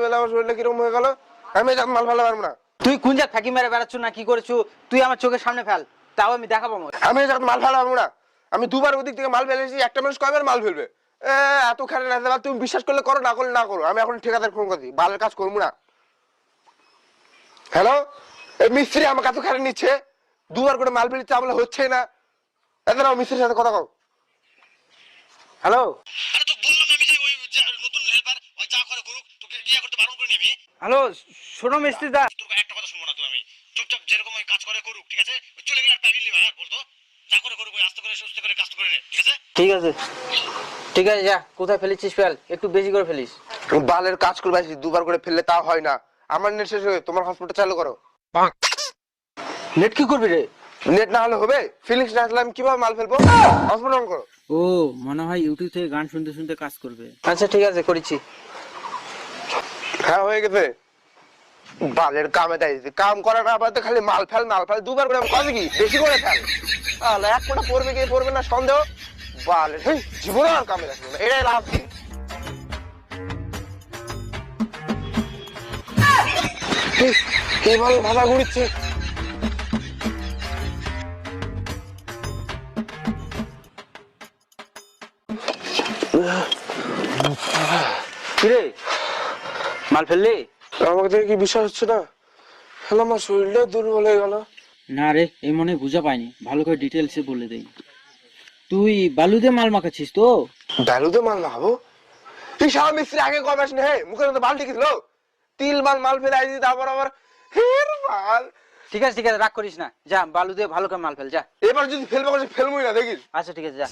ফেলে আমার শরীরটা কীরকম হয়ে গেল আমি জাত মাল ফেলে পারব না। তুই কোন জাত ফাঁকি মেরে বেড়াচ্ছ না কি করেছ তুই আমার চোখের সামনে ফেল তাও আমি দেখাবো আমি জাত মাল ফেলে পারব না। আমি দুবার ওদিক থেকে মাল ফেলেছি একটা মানুষ কয়বার মাল ফেলবে? এত না এবার তুমি বিশ্বাস করলে করো না করলে না করো। আমি এখন ঠিকাদার ফোন করছি বালের কাজ করব না। হ্যালো এই মিস্ত্রি এত খারাপ নিচ্ছে দুবার করে মাল ফেলছে বলে হচ্ছে না। এত মিস্ত্রির সাথে কথা কও। হ্যালো আরে তো বললাম আমি যে ওই যা- নতুন হেল্পার ওই যা করে করুক তোকে ইয়ে আমি হ্যালো শোনো মিস্ত্রি দা। তোর একটা কথা শুনব না তুই আমি। চুপচাপ যেরকম ওই কাজ করে করুক ঠিক আছে? ওই চলে গেলে নিবা হ্যাঁ বলতো? যা করে করুক ওই আস্তে করে সুস্থ করে কাজ করে নে ঠিক আছে? ঠিক আছে। ঠিক আছে যা কোথায় ফেলেছিস ফেল? একটু বেশি করে ফেলিস। বালের কাজ করবে দুবার করে ফেললে তাও হয় না। আমার নেট শেষ হয়ে তোমার হসপিটাল চালু করো। নেট কি করবি রে? নেট না হলে হবে? ফিলিংস না আসলে আমি কীভাবে মাল ফেলব? হসপিটাল অন করো। ও মনে হয় ইউটিউব থেকে গান শুনতে শুনতে কাজ করবে। আচ্ছা ঠিক আছে করেছি। হ্যাঁ হয়ে গেছে। বালের কামে তাই কাম করা না পারতে খালি মাল ফেল মাল ফেল, দুবার করে কাজ কি বেশি করে ফেল। আলে এক কোটা পড়বে কি, পড়বে না সন্দেহ? বালের জীবনে আর কামে রাখবে এটাই লাভ। বল ভাষা ঘুরিচ্ছে? কিরে? মাল ফেললি? আমাকে দেখে কি বিশ্বাস হচ্ছে না? হ্যালো আমার শরীরটা দুর্বল হয়ে গেল। না রে এই মনে বুঝা পাইনি। ভালো করে ডিটেলসে বলে দেই। তুই বালুতে মাল মাখাচ্ছিস তো? ডালুতে মাল মাখাবো? তুই সারা মিস্ত্রি আগে কবে আসেন। হে মুখের মধ্যে বালতি দিল? তিল মাল মাল ফেলে আইছি তারপর আবার হের মাল। ঠিক আছে ঠিক আছে রাগ করিস না। যা বালু দিয়ে ভালো করে মাল ফেল যা। এবার যদি ফেলব করে ফেলবই না দেখিস। আচ্ছা ঠিক আছে যা।